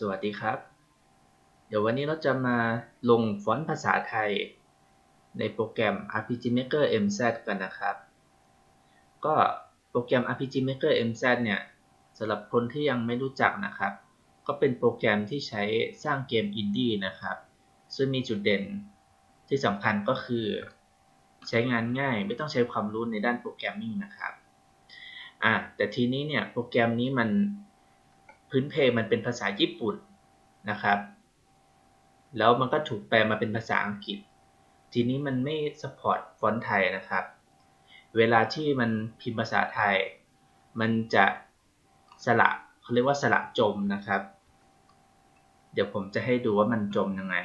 สวัสดีครับ เดี๋ยววันนี้เราจะมาลงฟอนต์ภาษาไทย ในโปรแกรม RPG Maker MZ กันนะครับ ก็โปรแกรม RPG Maker MZ เนี่ยสำหรับคนที่ยังไม่รู้จักนะครับ ก็เป็นโปรแกรมที่ใช้สร้างเกมอินดี้นะครับ ซึ่งมีจุดเด่นที่สำคัญก็คือ ใช้งานง่ายไม่ต้องใช้ความรู้ในด้านโปรแกรมมิ่งนะครับอะแต่ทีนี้เนี่ยโปรแกรมนี้มัน พื้นเพมันเป็นภาษาญี่ปุ่นนะครับ แล้วมันก็ถูกแปลมาเป็นภาษาอังกฤษ ทีนี้มันไม่สปอร์ตฟอนต์ไทยนะครับ เวลาที่มันพิมพ์ภาษาไทย มันจะสระเขาเรียกว่าสระจมนะครับ เดี๋ยวผมจะให้ดูว่ามันจมยังไง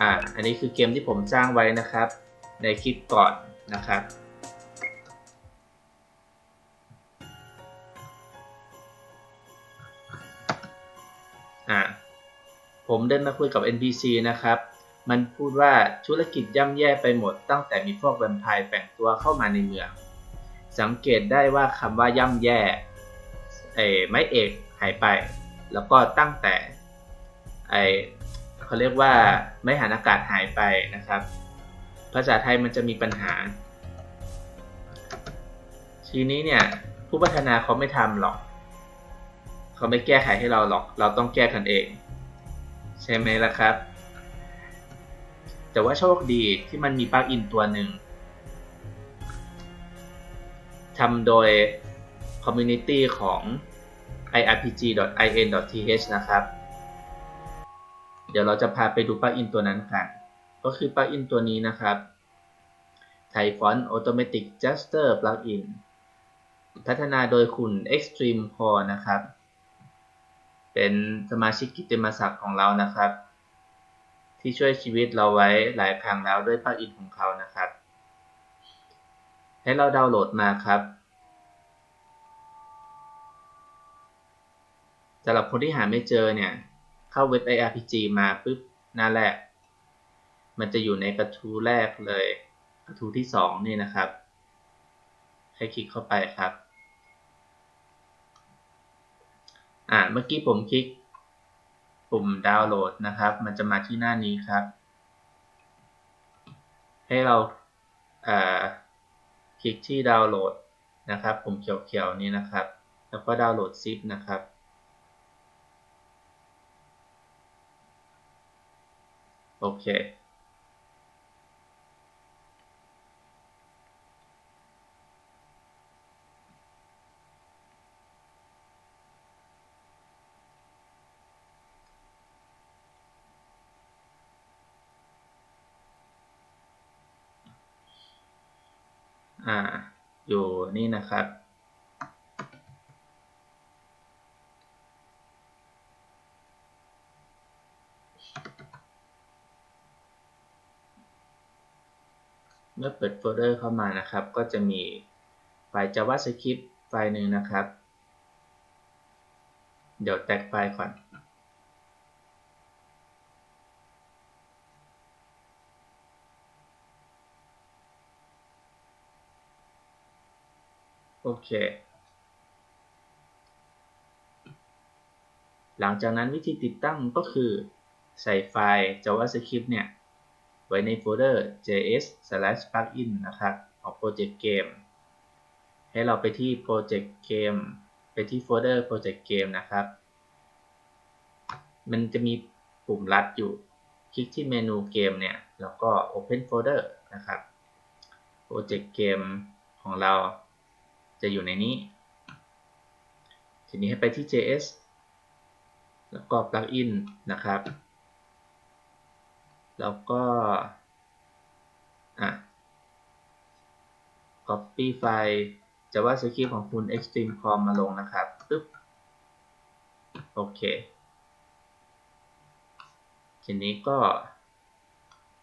อ่าอันนี้คือเกมที่ผมสร้างไว้นะครับ ในคลิปก่อนนะครับ อ่าผมเดินมาคุยกับ NPC นะครับ มันพูดว่าธุรกิจย่ำแย่ไปหมด ตั้งแต่มีพวกแวมไพร์แฝงตัวเข้ามาในเมือง สังเกตได้ว่าคำว่าย่ำแย่ไอ้ไม้เอกหายไป แล้วก็ตั้งแต่ไอเขาเรียกว่าไม้หันอากาศหายไปนะครับ ภาษาไทยมันจะมีปัญหา ทีนี้เนี่ยผู้พัฒนาเขาไม่ทำหรอก เขาไม่แก้ไขให้เราหรอก เราต้องแก้กันเอง ใช่ไหมล่ะครับ แต่ว่าโชคดีที่มันมีปลั๊กอินตัวหนึ่งทำโดย community ของ irpg.in.th นะครับ เดี๋ยวเราจะพาไปดูปลั๊กอินตัวนั้นกัน ก็คือปลั๊กอินตัวนี้นะครับ Thai Font Automatic Gesture Plugin พัฒนาโดยคุณ Extreme Core นะครับ เป็นสมาชิกกิติมศักดิ์ของเรานะครับ ที่ช่วยชีวิตเราไว้หลายครั้งแล้วด้วยปลั๊กอินของเขานะครับ ให้เราดาวน์โหลดมาครับสำหรับคนที่หาไม่เจอเนี่ย เข้าเว็บ IRPG มาปุ๊บหน้าแรก มันจะอยู่ในกระทู้แรกเลย กระทู้ที่ 2 นี่นะครับ ให้คลิกเข้าไปครับ อ่าเมื่อกี้ผมคลิกปุ่มดาวน์โหลดนะครับ มันจะมาที่หน้านี้ครับ ให้เราอ่าคลิกที่ดาวน์โหลดนะครับปุ่มเขียวๆนี้นะครับ แล้วก็ดาวน์โหลดซิปนะครับโอเค อ่า อยู่นี่นะครับ เมื่อเปิดโฟลเดอร์เข้ามานะครับ ก็จะมีไฟล์ JavaScript ไฟล์หนึ่งนะครับ เดี๋ยวแตกไฟล์ก่อน โอเค หลังจากนั้นวิธีติดตั้งก็คือ ใส่ไฟล์ JavaScript เนี่ย ไว้ในโฟลเดอร์ js/plugin นะครับของโปรเจกต์เกมให้เราไปที่โปรเจกต์เกมไปที่โฟลเดอร์โปรเจกต์เกมนะครับ มันจะมีปุ่มลัดอยู่ คลิกที่เมนูเกมเนี่ย แล้วก็ Open Folder นะครับ โปรเจกต์เกมของเรา จะอยู่ในนี้ ทีนี้ให้ไปที่ js แล้วก็ plugin นะครับ แล้วก็อะ copy ไฟล์ JavaScript ของคุณ Extreme.com มาลงนะครับปึ๊บโอเค ทีนี้ก็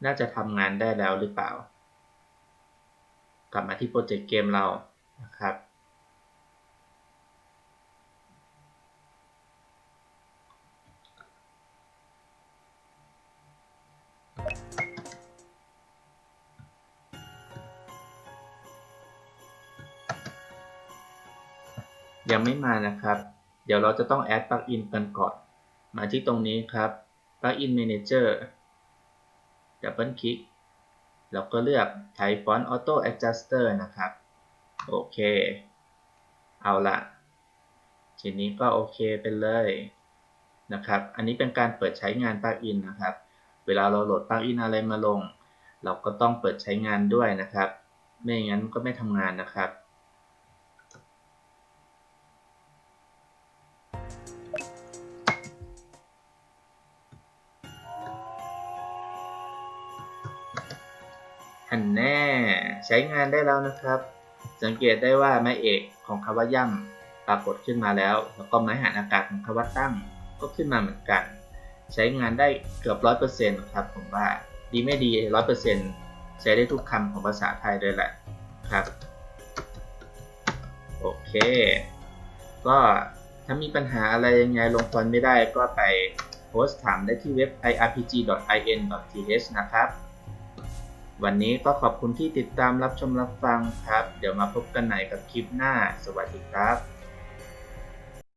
น่าจะทำงานได้แล้วหรือเปล่า กลับมาที่โปรเจกต์เกมเรานะครับ ยังไม่มานะครับ เดี๋ยวเราจะต้องแอดปลั๊กอินกันก่อน มาที่ตรงนี้ครับ Plugin Manager ดับเบิลคลิกแล้วก็เลือก Type Font Auto Adjuster นะครับ โอเค เอาละทีนี้ก็โอเคไปเลยนะครับ อันนี้เป็นการเปิดใช้งานปลั๊กอินนะครับ เวลาเราโหลดปลั๊กอินอะไรมาลง เราก็ต้องเปิดใช้งานด้วยนะครับ ไม่งั้นก็ไม่ทำงานนะครับ อันแน่ใช้งานได้แล้วนะครับ สังเกตได้ว่าไม้เอกของคำว่าย่ำปรากฏขึ้นมาแล้ว แล้วก็ไม้หันอากาศของคำว่าตั้งก็ขึ้นมาเหมือนกัน ใช้งานได้เกือบร้อยเปอร์เซ็นต์ครับผมว่าดีไม่ดีร้อยเปอร์เซ็นต์ใช้ได้ทุกคำของภาษาไทยเลยแหละครับ โอเค ก็ถ้ามีปัญหาอะไรยังไงลงฟอนไม่ได้ก็ไปโพสต์ถามได้ที่เว็บ irpg.in.th นะครับ วันนี้ก็ขอบคุณที่ติดตามรับชมรับฟังครับ เดี๋ยวมาพบกันใหม่กับคลิปหน้า สวัสดีครับ